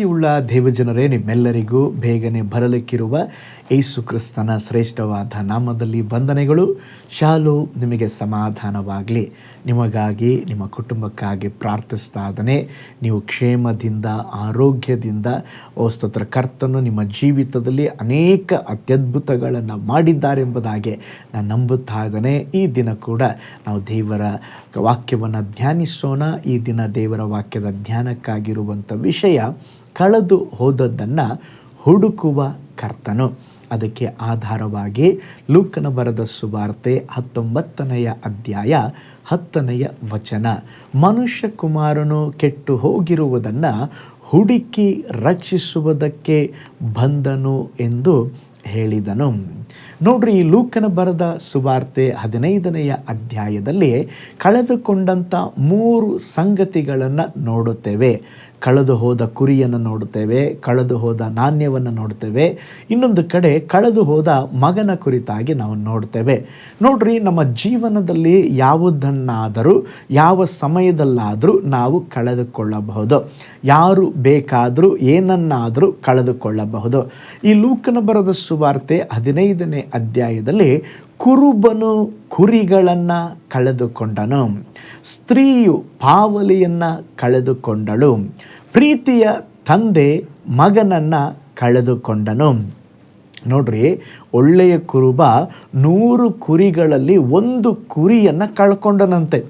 ಪ್ರೀತಿಯುಳ್ಳ ದೇವಜನರೇ ನಿಮ್ಮೆಲ್ಲರಿಗೂ ಬೇಗನೆ ಬರಲಿಕ್ಕಿರುವ ಯೇಸು ಕ್ರಿಸ್ತನ ಶ್ರೇಷ್ಠವಾದ ನಾಮದಲ್ಲಿ ವಂದನೆಗಳು. ಶಾಲು, ನಿಮಗೆ ಸಮಾಧಾನವಾಗಲಿ. ನಿಮಗಾಗಿ, ನಿಮ್ಮ ಕುಟುಂಬಕ್ಕಾಗಿ ಪ್ರಾರ್ಥಿಸ್ತಾ ಇದ್ದಾನೆ. ನೀವು ಕ್ಷೇಮದಿಂದ, ಆರೋಗ್ಯದಿಂದ, ಓ ಸ್ತೋತ್ರ, ಕರ್ತನು ನಿಮ್ಮ ಜೀವಿತದಲ್ಲಿ ಅನೇಕ ಅತ್ಯದ್ಭುತಗಳನ್ನು ಮಾಡಿದ್ದಾರೆ ಎಂಬುದಾಗಿ ನಾನು ನಂಬುತ್ತಾ ಇದ್ದೇನೆ. ಈ ದಿನ ಕೂಡ ನಾವು ದೇವರ ವಾಕ್ಯವನ್ನು ಧ್ಯಾನಿಸೋಣ. ಈ ದಿನ ದೇವರ ವಾಕ್ಯದ ಧ್ಯಾನಕ್ಕಾಗಿರುವಂಥ ವಿಷಯ ಕಳೆದು ಹೋದದ್ದನ್ನು ಹುಡುಕುವ ಕರ್ತನು. ಅದಕ್ಕೆ ಆಧಾರವಾಗಿ ಲೂಕನ ಬರದ ಸುವಾರ್ತೆ ಹತ್ತೊಂಬತ್ತನೆಯ ಅಧ್ಯಾಯ ಹತ್ತನೆಯ ವಚನ. ಮನುಷ್ಯ ಕುಮಾರನು ಕೆಟ್ಟು ಹೋಗಿರುವುದನ್ನು ಹುಡುಕಿ ರಕ್ಷಿಸುವುದಕ್ಕೆ ಬಂದನು ಎಂದು ಹೇಳಿದನು. ನೋಡ್ರಿ, ಈ ಲೂಕನ ಬರದ ಸುವಾರ್ತೆ ಹದಿನೈದನೆಯ ಅಧ್ಯಾಯದಲ್ಲಿ ಕಳೆದುಕೊಂಡಂಥ ಮೂರು ಸಂಗತಿಗಳನ್ನು ನೋಡುತ್ತೇವೆ. ಕಳೆದು ಹೋದ ಕುರಿಯನ್ನು ನೋಡುತ್ತೇವೆ, ಕಳೆದು ಹೋದ ನಾಣ್ಯವನ್ನು ನೋಡ್ತೇವೆ ಇನ್ನೊಂದು ಕಡೆ ಕಳೆದು ಹೋದ ಮಗನ ಕುರಿತಾಗಿ ನಾವು ನೋಡ್ತೇವೆ ನೋಡ್ರಿ, ನಮ್ಮ ಜೀವನದಲ್ಲಿ ಯಾವುದನ್ನಾದರೂ, ಯಾವ ಸಮಯದಲ್ಲಾದರೂ ನಾವು ಕಳೆದುಕೊಳ್ಳಬಹುದು. ಯಾರು ಬೇಕಾದರೂ, ಏನನ್ನಾದರೂ ಕಳೆದುಕೊಳ್ಳಬಹುದು. ಈ ಲೂಕನ ಬರದ ಸುವಾರ್ತೆ ಹದಿನೈದನೇ ಅಧ್ಯಾಯದಲ್ಲಿ ಕುರುಬನು ಕುರಿಗಳನ್ನು ಕಳೆದುಕೊಂಡನು. ಸ್ತ್ರೀಯು ಪಾವಲಿಯನ್ನು ಕಳೆದುಕೊಂಡಳು. ಪ್ರೀತಿಯ ತಂದೆ ಮಗನನ್ನು ಕಳೆದುಕೊಂಡನು. ನೋಡ್ರಿ, ಒಳ್ಳೆಯ ಕುರುಬ ನೂರು ಕುರಿಗಳಲ್ಲಿ ಒಂದು ಕುರಿಯನ್ನು ಕಳ್ಕೊಂಡನಂತೆ.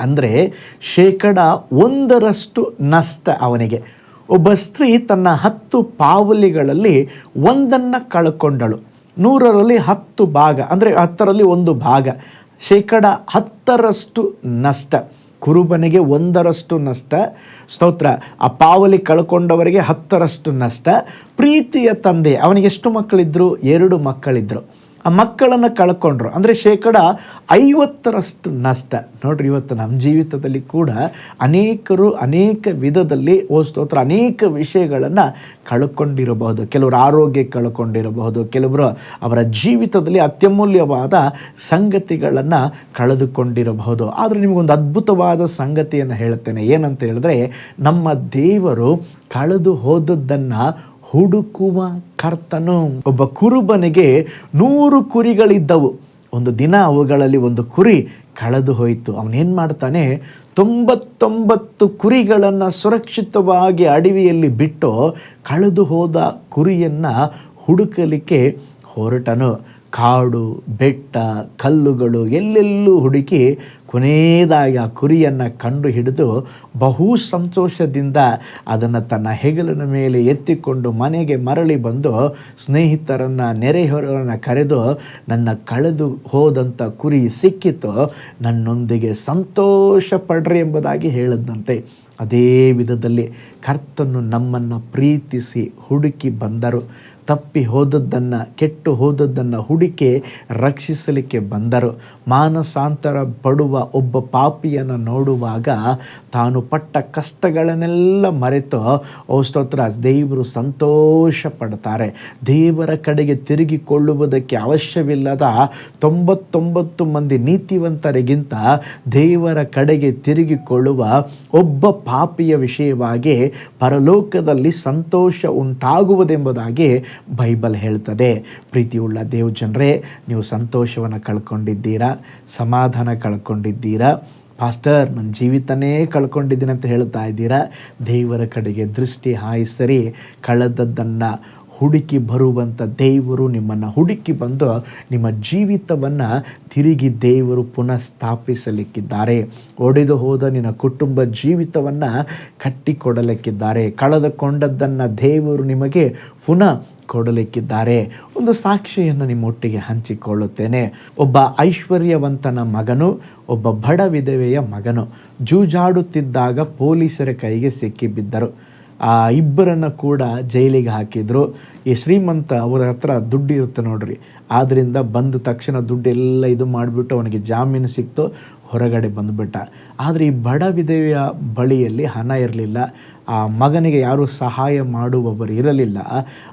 ಅಂದರೆ ಶೇಕಡ ಒಂದರಷ್ಟು ನಷ್ಟ ಅವನಿಗೆ. ಒಬ್ಬ ಸ್ತ್ರೀ ತನ್ನ ಹತ್ತು ಪಾವಲಿಗಳಲ್ಲಿ ಒಂದನ್ನು ಕಳ್ಕೊಂಡಳು. ನೂರರಲ್ಲಿ ಹತ್ತು ಭಾಗ, ಅಂದರೆ ಹತ್ತರಲ್ಲಿ ಒಂದು ಭಾಗ. ಶೇಕಡ ಹತ್ತರಷ್ಟು ನಷ್ಟ, ಕುರುಬನಿಗೆ ಒಂದರಷ್ಟು ನಷ್ಟ. ಸ್ತೋತ್ರ. ಆ ಪಾವಲಿ ಕಳ್ಕೊಂಡವರಿಗೆ ಹತ್ತರಷ್ಟು ನಷ್ಟ. ಪ್ರೀತಿಯ ತಂದೆ, ಅವನಿಗೆ ಎಷ್ಟು ಮಕ್ಕಳಿದ್ದರು ಎರಡು ಮಕ್ಕಳಿದ್ರು. ಆ ಮಕ್ಕಳನ್ನು ಕಳ್ಕೊಂಡ್ರು. ಅಂದರೆ ಶೇಕಡ ಐವತ್ತರಷ್ಟು ನಷ್ಟ. ನೋಡ್ರಿ ಇವತ್ತು ನಮ್ಮ ಜೀವಿತದಲ್ಲಿ ಕೂಡ ಅನೇಕರು ಅನೇಕ ವಿಧದಲ್ಲಿ ಸ್ತೋತ್ರ, ಅನೇಕ ವಿಷಯಗಳನ್ನು ಕಳ್ಕೊಂಡಿರಬಹುದು. ಕೆಲವರು ಆರೋಗ್ಯ ಕಳ್ಕೊಂಡಿರಬಹುದು, ಕೆಲವರು ಅವರ ಜೀವಿತದಲ್ಲಿ ಅತ್ಯಮೂಲ್ಯವಾದ ಸಂಗತಿಗಳನ್ನು ಕಳೆದುಕೊಂಡಿರಬಹುದು. ಆದರೆ ನಿಮಗೊಂದು ಅದ್ಭುತವಾದ ಸಂಗತಿಯನ್ನು ಹೇಳ್ತೇನೆ. ಏನಂತ ಹೇಳಿದ್ರೆ, ನಮ್ಮ ದೇವರು ಕಳೆದು ಹೋದದ್ದನ್ನು ಹುಡುಕುವ ಕರ್ತನು. ಒಬ್ಬ ಕುರುಬನಿಗೆ ನೂರು ಕುರಿಗಳಿದ್ದವು. ಒಂದು ದಿನ ಅವುಗಳಲ್ಲಿ ಒಂದು ಕುರಿ ಕಳೆದು ಹೋಯಿತು. ಅವನೇನು ಮಾಡ್ತಾನೆ? ತೊಂಬತ್ತೊಂಬತ್ತು ಕುರಿಗಳನ್ನು ಸುರಕ್ಷಿತವಾಗಿ ಅಡವಿಯಲ್ಲಿ ಬಿಟ್ಟು ಕಳೆದು ಹೋದ ಕುರಿಯನ್ನು ಹುಡುಕಲಿಕ್ಕೆ ಹೊರಟನು. ಕಾಡು, ಬೆಟ್ಟ, ಕಲ್ಲುಗಳು ಎಲ್ಲೆಲ್ಲೂ ಹುಡುಕಿ ಕೊನೆಯದಾಗಿ ಆ ಕುರಿಯನ್ನು ಕಂಡು ಹಿಡಿದು ಬಹು ಸಂತೋಷದಿಂದ ಅದನ್ನು ತನ್ನ ಹೆಗಲಿನ ಮೇಲೆ ಎತ್ತಿಕೊಂಡು ಮನೆಗೆ ಮರಳಿ ಬಂದು ಸ್ನೇಹಿತರನ್ನು ನೆರೆಹೊರನ್ನು ಕರೆದು ನನ್ನ ಕಳೆದು ಹೋದಂಥ ಕುರಿ ಸಿಕ್ಕಿತು, ನನ್ನೊಂದಿಗೆ ಸಂತೋಷ ಪಡ್ರಿ ಎಂಬುದಾಗಿ ಹೇಳಿದಂತೆ ಅದೇ ವಿಧದಲ್ಲಿ ಕರ್ತನು ನಮ್ಮನ್ನು ಪ್ರೀತಿಸಿ ಹುಡುಕಿ ಬಂದರು. ತಪ್ಪಿ ಹೋದದ್ದನ್ನು, ಕೆಟ್ಟು ಹೋದದ್ದನ್ನು ಹುಡುಕಿ ರಕ್ಷಿಸಲಿಕ್ಕೆ ಬಂದರು. ಮಾನಸಾಂತರ ಪಡುವ ಒಬ್ಬ ಪಾಪಿಯನ್ನು ನೋಡುವಾಗ ತಾನು ಪಟ್ಟ ಕಷ್ಟಗಳನ್ನೆಲ್ಲ ಮರೆತು, ಓ ಸ್ತೋತ್ರ ದೇವರು ಸಂತೋಷ ಪಡ್ತಾರೆ ದೇವರ ಕಡೆಗೆ ತಿರುಗಿಕೊಳ್ಳುವುದಕ್ಕೆ ಅವಶ್ಯವಿಲ್ಲದ ತೊಂಬತ್ತೊಂಬತ್ತು ಮಂದಿ ನೀತಿವಂತರಿಗಿಂತ ದೇವರ ಕಡೆಗೆ ತಿರುಗಿಕೊಳ್ಳುವ ಒಬ್ಬ ಪಾಪಿಯ ವಿಷಯವಾಗಿ ಪರಲೋಕದಲ್ಲಿ ಸಂತೋಷ ಉಂಟಾಗುವುದೆಂಬುದಾಗಿ ಬೈಬಲ್ ಹೇಳ್ತದೆ, ಪ್ರೀತಿಯುಳ್ಳ ದೇವ್ ಜನರೇ ನೀವು ಸಂತೋಷವನ್ನು ಕಳ್ಕೊಂಡಿದ್ದೀರಾ? ಸಮಾಧಾನ ಕಳ್ಕೊಂಡಿದ್ದೀರಾ? ಪಾಸ್ಟರ್ ನನ್ನ ಜೀವಿತನೇ ಕಳ್ಕೊಂಡಿದ್ದೀನಿ ಅಂತ ಹೇಳ್ತಾ ಇದ್ದೀರಾ? ದೇವರ ಕಡೆಗೆ ದೃಷ್ಟಿ ಹಾಯಿಸರಿ, ಕಳೆದದ್ದನ್ನು ಹುಡುಕಿ ಬರುವಂಥ ದೇವರು ನಿಮ್ಮನ್ನು ಹುಡುಕಿ ಬಂದು ನಿಮ್ಮ ಜೀವಿತವನ್ನು ತಿರುಗಿ ದೇವರು ಪುನಃ ಸ್ಥಾಪಿಸಲಿಕ್ಕಿದ್ದಾರೆ ಒಡೆದು ಹೋದ ನಿನ್ನ ಕುಟುಂಬ ಜೀವಿತವನ್ನು ಕಟ್ಟಿಕೊಡಲಿಕ್ಕಿದ್ದಾರೆ. ಕಳೆದುಕೊಂಡದ್ದನ್ನು ದೇವರು ನಿಮಗೆ ಪುನಃ ಕೊಡಲಿಕ್ಕಿದ್ದಾರೆ. ಒಂದು ಸಾಕ್ಷಿಯನ್ನು ನಿಮ್ಮೊಟ್ಟಿಗೆ ಹಂಚಿಕೊಳ್ಳುತ್ತೇನೆ. ಒಬ್ಬ ಐಶ್ವರ್ಯವಂತನ ಮಗನು, ಒಬ್ಬ ಬಡ ವಿಧವೆಯ ಮಗನು ಜೂಜಾಡುತ್ತಿದ್ದಾಗ ಪೊಲೀಸರ ಕೈಗೆ ಸಿಕ್ಕಿಬಿದ್ದರು. ಆ ಇಬ್ಬರನ್ನು ಕೂಡ ಜೈಲಿಗೆ ಹಾಕಿದ್ರು. ಈ ಶ್ರೀಮಂತ ಅವರ ಹತ್ರ ದುಡ್ಡು ಇರುತ್ತೆ ನೋಡ್ರಿ. ಆದ್ದರಿಂದ ಬಂದ ತಕ್ಷಣ ದುಡ್ಡೆಲ್ಲ ಇದು ಮಾಡಿಬಿಟ್ಟು ಅವನಿಗೆ ಜಾಮೀನು ಸಿಕ್ತು. ಹೊರಗಡೆ ಬಂದುಬಿಟ್ಟ. ಆದರೆ ಈ ಬಡ ವಿಧವೆಯ ಬಳಿಯಲ್ಲಿ ಹಣ ಇರಲಿಲ್ಲ. ಆ ಮಗನಿಗೆ ಯಾರೂ ಸಹಾಯ ಮಾಡುವವರು ಇರಲಿಲ್ಲ.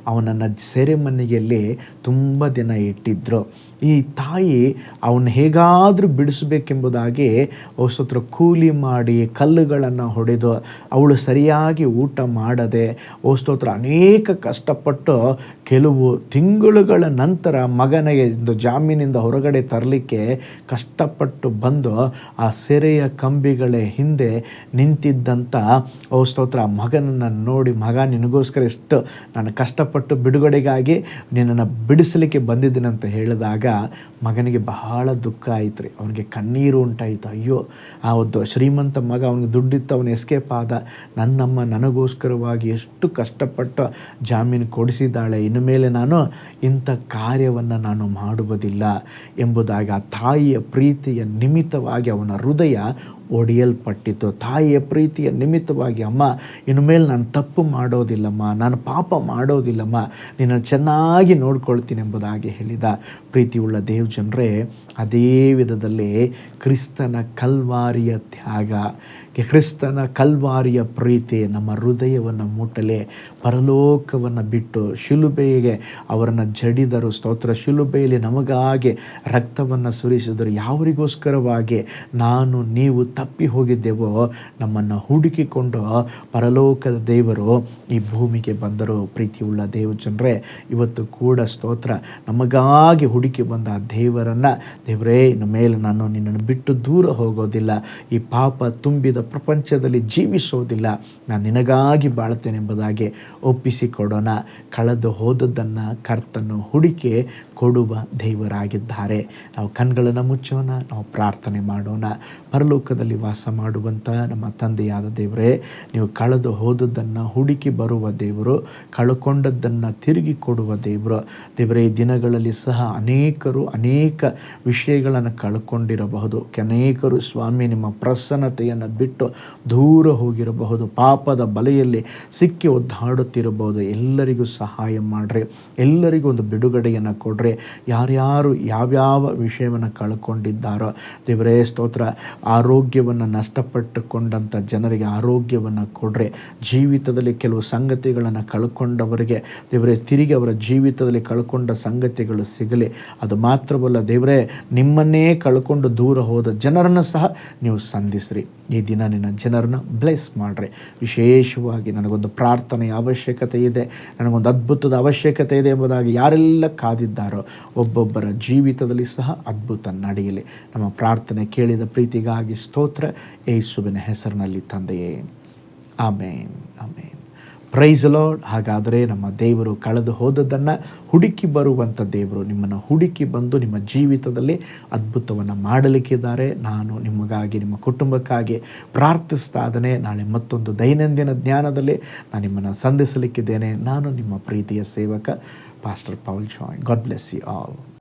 ಅವನನ್ನು ಸೆರೆಮನೆಯಲ್ಲಿ ತುಂಬ ದಿನ ಇಟ್ಟಿದ್ದರು ಈ ತಾಯಿ ಅವನು ಹೇಗಾದರೂ ಬಿಡಿಸಬೇಕೆಂಬುದಾಗಿ ಹೊಸತ್ರ ಕೂಲಿ ಮಾಡಿ ಕಲ್ಲುಗಳನ್ನು ಹೊಡೆದು ಅವಳು ಸರಿಯಾಗಿ ಊಟ ಮಾಡದೆ ಹೊಸತ್ರ ಅನೇಕ ಕಷ್ಟಪಟ್ಟು ಕೆಲವು ತಿಂಗಳುಗಳ ನಂತರ ಮಗನಿಗೆ ಜಾಮೀನಿಂದ ಹೊರಗಡೆ ತರಲಿಕ್ಕೆ ಕಷ್ಟಪಟ್ಟು ಬಂದು ಆ ಸೆರೆಯ ಕಂಬಿಗಳ ಹಿಂದೆ ನಿಂತಿದ್ದಂಥ ಓ ಸ್ತೋತ್ರ, ಮಗನನ್ನು ನೋಡಿ, ಮಗ, ನಿನಗೋಸ್ಕರ ಎಷ್ಟು ನಾನು ಕಷ್ಟಪಟ್ಟು ಬಿಡುಗಡೆಗಾಗಿ ನಿನ್ನನ್ನು ಬಿಡಿಸಲಿಕ್ಕೆ ಬಂದಿದ್ದೀನಿ ಅಂತ ಹೇಳಿದಾಗ ಮಗನಿಗೆ ಬಹಳ ದುಃಖ ಆಯ್ತು ರೀ ಅವನಿಗೆ ಕಣ್ಣೀರು ಉಂಟಾಯಿತು. ಅಯ್ಯೋ, ಆ ಒಂದು ಶ್ರೀಮಂತ ಮಗ ಅವನಿಗೆ ದುಡ್ಡಿತ್ತು, ಅವನು ಎಸ್ಕೇಪ್ ಆದ. ನನ್ನಮ್ಮ ನನಗೋಸ್ಕರವಾಗಿ ಎಷ್ಟು ಕಷ್ಟಪಟ್ಟು ಜಾಮೀನು ಕೊಡಿಸಿದ್ದಾಳೆ. ಇನ್ನು ಮೇಲೆ ನಾನು ಇಂಥ ಕಾರ್ಯವನ್ನು ನಾನು ಮಾಡುವುದಿಲ್ಲ ಎಂಬುದಾಗಿ ಆ ತಾಯಿಯ ಪ್ರೀತಿಯ ನಿಮಿತ್ತವಾಗಿ ಅವನ ಹೃದಯ ಒಡೆಯಲ್ಪಟ್ಟಿತು. ತಾಯಿಯ ಪ್ರೀತಿಯ ನಿಮಿತ್ತವಾಗಿ, ಅಮ್ಮ, ಇನ್ನು ಮೇಲೆ ನಾನು ತಪ್ಪು ಮಾಡೋದಿಲ್ಲಮ್ಮ, ನಾನು ಪಾಪ ಮಾಡೋದಿಲ್ಲಮ್ಮ ನಿನ್ನ ಚೆನ್ನಾಗಿ ನೋಡ್ಕೊಳ್ತೀನಿ ಎಂಬುದಾಗಿ ಹೇಳಿದ ಪ್ರೀತಿಯುಳ್ಳ ದೇವ್ ಜನರೇ ಅದೇ ವಿಧದಲ್ಲಿ ಕ್ರಿಸ್ತನ ಕಲ್ವಾರಿಯ ತ್ಯಾಗ, ಕ್ರಿಸ್ತನ ಕಲ್ವಾರಿಯ ಪ್ರೀತಿ ನಮ್ಮ ಹೃದಯವನ್ನು ಮುಟ್ಟಲೆ, ಪರಲೋಕವನ್ನು ಬಿಟ್ಟು ಶಿಲುಬೆಗೆ ಅವರನ್ನು ಜಡಿದರು. ಸ್ತೋತ್ರ. ಶಿಲುಬೆಯಲ್ಲಿ ನಮಗಾಗಿ ರಕ್ತವನ್ನು ಸುರಿಸಿದರು. ಯಾವರಿಗೋಸ್ಕರವಾಗಿ? ನಾನು, ನೀವು ತಪ್ಪಿ ಹೋಗಿದ್ದೆವೋ, ನಮ್ಮನ್ನು ಹುಡುಕಿಕೊಂಡು ಪರಲೋಕದ ದೇವರು ಈ ಭೂಮಿಗೆ ಬಂದರು. ಪ್ರೀತಿಯುಳ್ಳ ದೇವ ಜನರೇ ಇವತ್ತು ಕೂಡ ಸ್ತೋತ್ರ. ನಮಗಾಗಿ ಹುಡುಕಿ ಬಂದ ಆ ದೇವರನ್ನು, ದೇವರೇ, ಇನ್ನು ಮೇಲೆ ನಾನು ನಿನ್ನನ್ನು ಬಿಟ್ಟು ದೂರ ಹೋಗೋದಿಲ್ಲ. ಈ ಪಾಪ ತುಂಬಿದ ಪ್ರಪಂಚದಲ್ಲಿ ಜೀವಿಸೋದಿಲ್ಲ. ನಾನು ನಿನಗಾಗಿ ಬಾಳ್ತೇನೆ ಎಂಬುದಾಗಿ ಒಪ್ಪಿಸಿಕೊಡೋಣ. ಕಳೆದು ಹೋದದ್ದನ್ನು ಕರ್ತನ್ನು ಹುಡುಕಿ ಕೊಡುವ ದೇವರಾಗಿದ್ದಾರೆ. ನಾವು ಕಣ್ಗಳನ್ನು ಮುಚ್ಚೋಣ, ನಾವು ಪ್ರಾರ್ಥನೆ ಮಾಡೋಣ. ಪರಲೋಕದಲ್ಲಿ ವಾಸ ಮಾಡುವಂಥ ನಮ್ಮ ತಂದೆಯಾದ ದೇವರೇ, ನೀವು ಕಳೆದು ಹೋದದ್ದನ್ನು ಹುಡುಕಿ ಬರುವ ದೇವರು, ಕಳ್ಕೊಂಡದ್ದನ್ನು ತಿರುಗಿ ಕೊಡುವ ದೇವರು. ದೇವರೇ, ಈ ದಿನಗಳಲ್ಲಿ ಸಹ ಅನೇಕರು ಅನೇಕ ವಿಷಯಗಳನ್ನು ಕಳ್ಕೊಂಡಿರಬಹುದು. ಅನೇಕರು ಸ್ವಾಮಿ ನಿಮ್ಮ ಪ್ರಸನ್ನತೆಯನ್ನು ಬಿಟ್ಟು ದೂರ ಹೋಗಿರಬಹುದು. ಪಾಪದ ಬಲೆಯಲ್ಲಿ ಸಿಕ್ಕಿ ಒದ್ದಾಡುತ್ತಿರಬಹುದು. ಎಲ್ಲರಿಗೂ ಸಹಾಯ ಮಾಡಿರಿ. ಎಲ್ಲರಿಗೂ ಒಂದು ಬಿಡುಗಡೆಯನ್ನು ಕೊಡ್ರಿ. ಯಾರ್ಯಾರು ಯಾವ್ಯಾವ ವಿಷಯವನ್ನು ಕಳ್ಕೊಂಡಿದ್ದಾರೋ. ದೇವರೇ, ಸ್ತೋತ್ರ. ಆರೋಗ್ಯವನ್ನು ನಷ್ಟಪಟ್ಟುಕೊಂಡಂಥ ಜನರಿಗೆ ಆರೋಗ್ಯವನ್ನು ಕೊಡ್ರೆ ಜೀವಿತದಲ್ಲಿ ಕೆಲವು ಸಂಗತಿಗಳನ್ನು ಕಳ್ಕೊಂಡವರಿಗೆ ದೇವರೇ, ತಿರುಗಿ ಅವರ ಜೀವಿತದಲ್ಲಿ ಕಳ್ಕೊಂಡ ಸಂಗತಿಗಳು ಸಿಗಲಿ. ಅದು ಮಾತ್ರವಲ್ಲ ದೇವರೇ, ನಿಮ್ಮನ್ನೇ ಕಳ್ಕೊಂಡು ದೂರ ಹೋದ ಜನರನ್ನು ಸಹ ನೀವು ಸಂಧಿಸ್ರಿ. ಈ ದಿನ ನಿನ್ನ ಜನರನ್ನ ಬ್ಲೆಸ್ ಮಾಡ್ರಿ. ವಿಶೇಷವಾಗಿ ನನಗೊಂದು ಪ್ರಾರ್ಥನೆಯ ಅವಶ್ಯಕತೆ ಇದೆ, ನನಗೊಂದು ಅದ್ಭುತದ ಅವಶ್ಯಕತೆ ಇದೆ ಎಂಬುದಾಗಿ ಯಾರೆಲ್ಲ ಕಾದಿದ್ದಾರೋ ಒಬ್ಬೊಬ್ಬರ ಜೀವಿತದಲ್ಲಿ ಸಹ ಅದ್ಭುತ ನಡೆಯಲಿ. ನಮ್ಮ ಪ್ರಾರ್ಥನೆ ಕೇಳಿದ ಪ್ರೀತಿಗಾಗಿ ಸ್ತೋತ್ರ. ಯೇಸುವಿನ ಹೆಸರಿನಲ್ಲಿ ತಂದೆಯೇ. ಆಮೇನ್ ಆಮೇನ್. ಪ್ರೈಸ್ ಲಾರ್ಡ್ ಹಾಗಾದರೆ ನಮ್ಮ ದೇವರು ಕಳೆದು ಹೋದದ್ದನ್ನು ಹುಡುಕಿ ಬರುವಂಥ ದೇವರು ನಿಮ್ಮನ್ನು ಹುಡುಕಿ ಬಂದು ನಿಮ್ಮ ಜೀವಿತದಲ್ಲಿ ಅದ್ಭುತವನ್ನು ಮಾಡಲಿಕ್ಕಿದ್ದಾರೆ. ನಾನು ನಿಮಗಾಗಿ, ನಿಮ್ಮ ಕುಟುಂಬಕ್ಕಾಗಿ ಪ್ರಾರ್ಥಿಸ್ತಾದನೆ ನಾಳೆ ಮತ್ತೊಂದು ದೈನಂದಿನ ಜ್ಞಾನದಲ್ಲಿ ನಾನು ನಿಮ್ಮನ್ನು ಸಂಧಿಸಲಿಕ್ಕಿದ್ದೇನೆ. ನಾನು ನಿಮ್ಮ ಪ್ರೀತಿಯ ಸೇವಕ pastor Paul Joy God bless you all